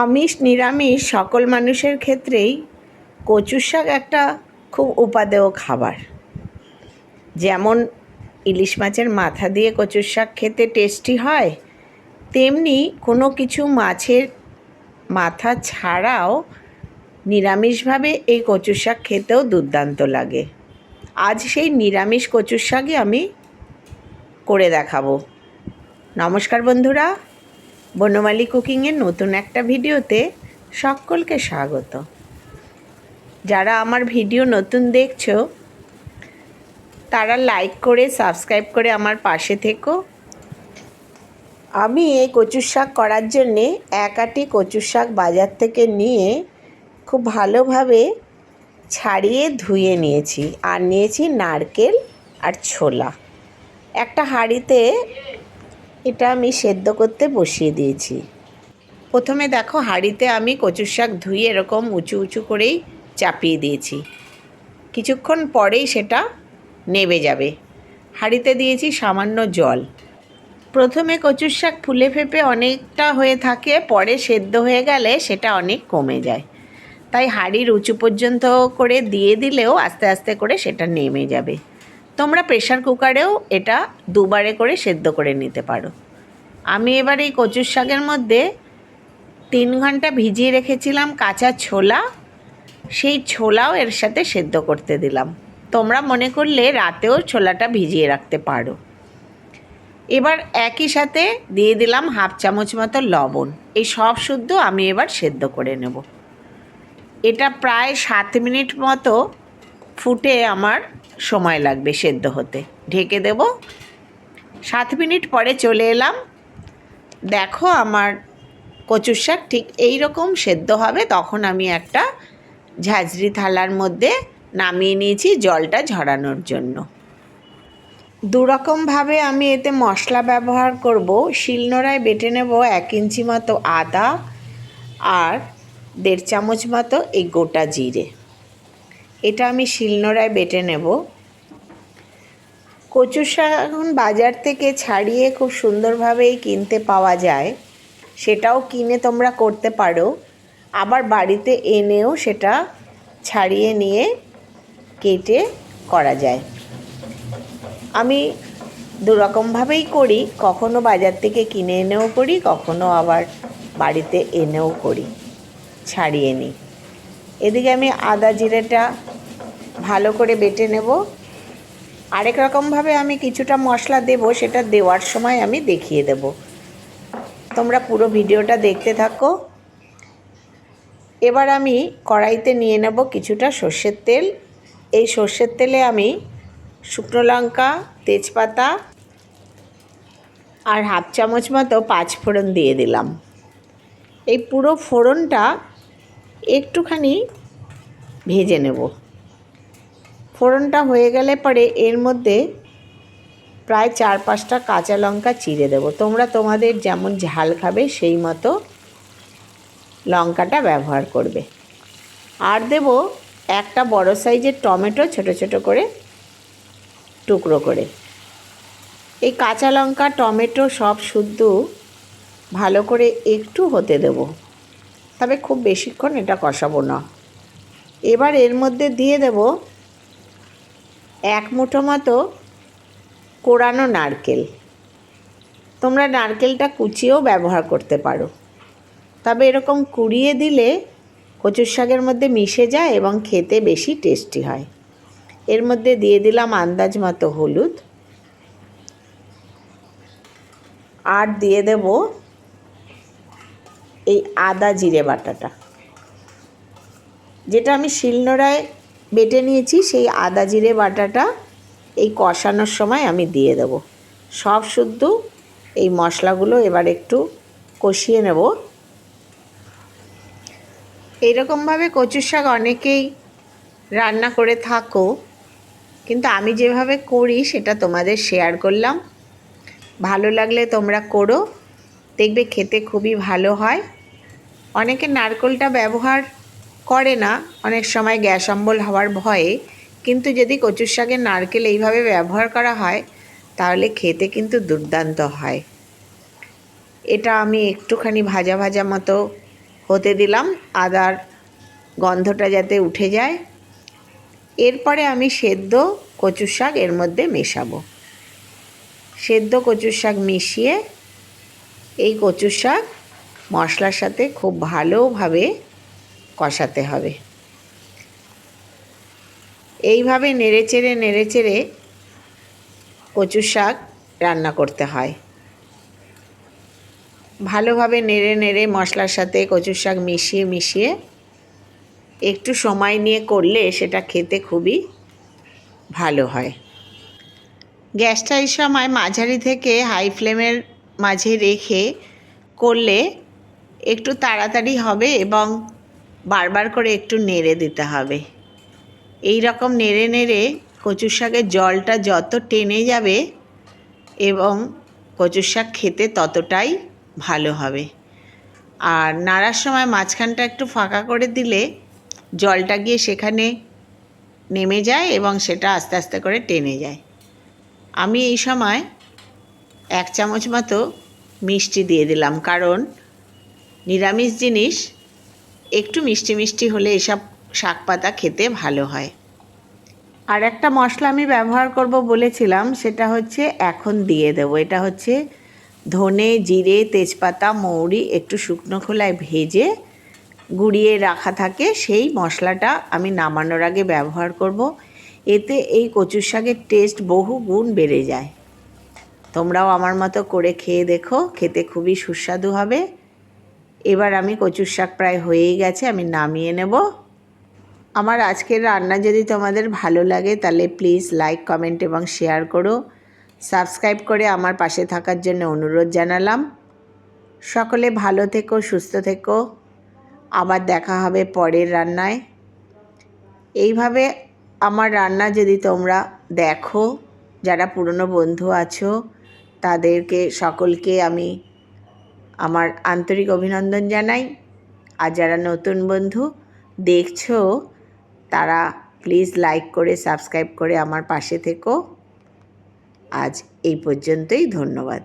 আমিষ, নিরামিষ সকল মানুষের ক্ষেত্রেই কচুর শাক একটা খুব উপাদেয় খাবার। যেমন ইলিশ মাছের মাথা দিয়ে কচুর শাক খেতে টেস্টি হয়, তেমনি কোনো কিছু মাছের মাথা ছাড়াও নিরামিষভাবে এই কচুর শাক খেতেও দুর্দান্ত লাগে। আজ সেই নিরামিষ কচুর শাকই আমি করে দেখাবো। নমস্কার বন্ধুরা। বনমালী কুকিংয়ের নতুন একটা ভিডিওতে সকলকে স্বাগত। যারা আমার ভিডিও নতুন দেখছ, তারা লাইক করে, সাবস্ক্রাইব করে আমার পাশে থেকো। আমি এই কচুর শাক করার জন্যে এক আটি কচুর শাক বাজার থেকে নিয়ে খুব ভালোভাবে ছাড়িয়ে ধুয়ে নিয়েছি। আর নিয়েছি নারকেল আর ছোলা। একটা হাঁড়িতে এটা আমি সেদ্ধ করতে বসিয়ে দিয়েছি। প্রথমে দেখো হাঁড়িতে আমি কচুর শাক ধুয়ে এরকম উঁচু উঁচু করেই চাপিয়ে দিয়েছি। কিছুক্ষণ পরেই সেটা নেবে যাবে। হাঁড়িতে দিয়েছি সামান্য জল। প্রথমে কচুর শাক ফুলে ফেপে অনেকটা হয়ে থাকে, পরে সেদ্ধ হয়ে গেলে সেটা অনেক কমে যায়। তাই হাঁড়ির উঁচু পর্যন্ত করে দিয়ে দিলেও আস্তে আস্তে করে সেটা নেমে যাবে। তোমরা প্রেশার কুকারেও এটা দুবারে করে সেদ্ধ করে নিতে পারো। আমি এবার এই কচুর শাকের মধ্যে তিন ঘণ্টা ভিজিয়ে রেখেছিলাম কাঁচা ছোলা। সেই ছোলাও এর সাথে সেদ্ধ করতে দিলাম। তোমরা মনে করলে রাতেও ছোলাটা ভিজিয়ে রাখতে পারো। এবার একই সাথে দিয়ে দিলাম হাফ চামচ মতো লবণ। এই সব শুদ্ধ আমি এবার সেদ্ধ করে নেব। এটা প্রায় সাত মিনিট মতো ফুটে আমার সময় লাগবে সেদ্ধ হতে। ঢেকে দেব। সাত মিনিট পরে চলে এলাম। দেখো আমার কচুর শাক ঠিক এই রকম সেদ্ধ হবে। তখন আমি একটা ঝাঁঝরি থালার মধ্যে নামিয়ে নিয়েছি জলটা ঝরানোর জন্য। দুরকমভাবে আমি এতে মশলা ব্যবহার করব। শিলনোড়ায় বেটে নেব এক ইঞ্চি মতো আদা আর দেড় চামচ মতো এই গোটা জিরে। এটা আমি শিলনোড়ায় বেটে নেব। কচু শাক এখন বাজার থেকে ছাড়িয়ে খুব সুন্দরভাবেই কিনতে পাওয়া যায়। সেটাও কিনে তোমরা করতে পারো। আবার বাড়িতে এনেও সেটা ছাড়িয়ে নিয়ে কেটে করা যায়। আমি দুরকমভাবেই করি, কখনো বাজার থেকে কিনে এনেও করি, কখনো আবার বাড়িতে এনেও করি, ছাড়িয়ে নিই। এদিকে আমি আদা জিরেটা ভালো করে বেটে নেব। আরেক রকমভাবে আমি কিছুটা মশলা দেব, সেটা দেওয়ার সময় আমি দেখিয়ে দেব। তোমরা পুরো ভিডিওটা দেখতে থাকো। এবার আমি কড়াইতে নিয়ে নেব কিছুটা সর্ষের তেল। এই সর্ষের তেলে আমি শুকনো লঙ্কা, তেজপাতা আর হাফ চামচ মতো পাঁচ ফোড়ন দিয়ে দিলাম। এই পুরো ফোড়নটা একটুখানি ভেজে নেব। ফোড়নটা হয়ে গেলে পরে এর মধ্যে প্রায় চার পাঁচটা কাঁচা লঙ্কা চিড়ে দেবো। তোমরা তোমাদের যেমন ঝাল খাবে সেই মতো লঙ্কাটা ব্যবহার করবে। আর দেব একটা বড় সাইজের টমেটো ছোট ছোট করে টুকরো করে। এই কাঁচা লঙ্কা, টমেটো সব শুদ্ধ ভালো করে একটু হতে দেব। তবে খুব বেশিক্ষণ এটা কষাবো না। এবার এর মধ্যে দিয়ে দেব এক মুঠো মতো কোরানো নারকেল। তোমরা নারকেলটা কুচিয়েও ব্যবহার করতে পারো। তবে এরকম কুড়িয়ে দিলে কচুর শাকের মধ্যে মিশে যায় এবং খেতে বেশি টেস্টি হয়। এর মধ্যে দিয়ে দিলাম আন্দাজ মতো হলুদ। আর দিয়ে দেব এই আদা জিরে বাটাটা। যেটা আমি শিলনোড়ায় বেটে নিয়েছি, সেই আদা জিরে বাটাটা এই কষানোর সময় আমি দিয়ে দেব। সব শুদ্ধ এই মশলাগুলো এবার একটু কষিয়ে নেব। এইরকমভাবে কচুর শাক অনেকেই রান্না করে থাকো, কিন্তু আমি যেভাবে করি সেটা তোমাদের শেয়ার করলাম। ভালো লাগলে তোমরা করো, দেখবে খেতে খুবই ভালো হয়। অনেকে নারকোলটা ব্যবহার করে না, অনেক সময় গ্যাস অম্বল হওয়ার ভয়ে। কিন্তু যদি কচুর শাকের নারকেল এইভাবে ব্যবহার করা হয়, তাহলে খেতে কিন্তু দুর্দান্ত হয়। এটা আমি একটুখানি ভাজা ভাজা মতো হতে দিলাম, আদার গন্ধটা যাতে উঠে যায়। এরপরে আমি সেদ্ধ কচুর শাক এর মধ্যে মেশাবো। সেদ্ধ কচুর শাক মিশিয়ে এই কচুর শাক মশলার সাথে খুব ভালোভাবে কষাতে হবে। এইভাবে নেড়েচেড়ে নেড়েচেড়ে কচুর শাক রান্না করতে হয়। ভালোভাবে নেড়ে নেড়ে মশলার সাথে কচুর শাক মিশিয়ে মিশিয়ে একটু সময় নিয়ে করলে সেটা খেতে খুবই ভালো হয়। গ্যাসটা এই সময় মাঝারি থেকে হাই ফ্লেমের মাঝে রেখে করলে একটু তাড়াতাড়ি হবে এবং বারবার করে একটু নেড়ে দিতে হবে। এই রকম নেড়ে নেড়ে কচুর শাকের জলটা যত টেনে যাবে এবং কচুর শাক খেতে ততটাই ভালো হবে। আর নাড়ার সময় মাঝখানটা একটু ফাঁকা করে দিলে জলটা গিয়ে সেখানে নেমে যায় এবং সেটা আস্তে আস্তে করে টেনে যায়। আমি এই সময় এক চামচ মতো মিষ্টি দিয়ে দিলাম, কারণ নিরামিষ জিনিস একটু মিষ্টি মিষ্টি হলে এসব শাক পাতা খেতে ভালো হয়। আর একটা মশলা আমি ব্যবহার করব বলেছিলাম, সেটা হচ্ছে এখন দিয়ে দেবো। এটা হচ্ছে ধনে, জিরে, তেজপাতা, মৌরি, একটু শুকনো খোলায় ভেজে গুঁড়িয়ে রাখা থাকে। সেই মশলাটা আমি নামানোর আগে ব্যবহার করব। এতে এই কচুর শাকের টেস্ট বহু গুণ বেড়ে যায়। তোমরাও আমার মতো করে খেয়ে দেখো, খেতে খুবই সুস্বাদু হবে। এবার আমি কচুর শাক প্রায় হয়েই গেছে, আমি নামিয়ে নেব। আমার আজকের রান্না যদি তোমাদের ভালো লাগে তাহলে প্লিজ লাইক কমেন্ট এবং শেয়ার করো। সাবস্ক্রাইব করে আমার পাশে থাকার জন্য অনুরোধ জানালাম। সকলে ভালো থেকো, সুস্থ থেকো। আবার দেখা হবে পরের রান্নায়। এইভাবে আমার রান্না যদি তোমরা দেখো, যারা পুরনো বন্ধু আছো, তাদেরকে, সকলকে আমি আমার আন্তরিক অভিনন্দন জানাই। আর যারা নতুন বন্ধু, দেখছ, তারা প্লিজ লাইক করে সাবস্ক্রাইব করে আমার পাশে থেকো। আজ এই পর্যন্তই, ধন্যবাদ।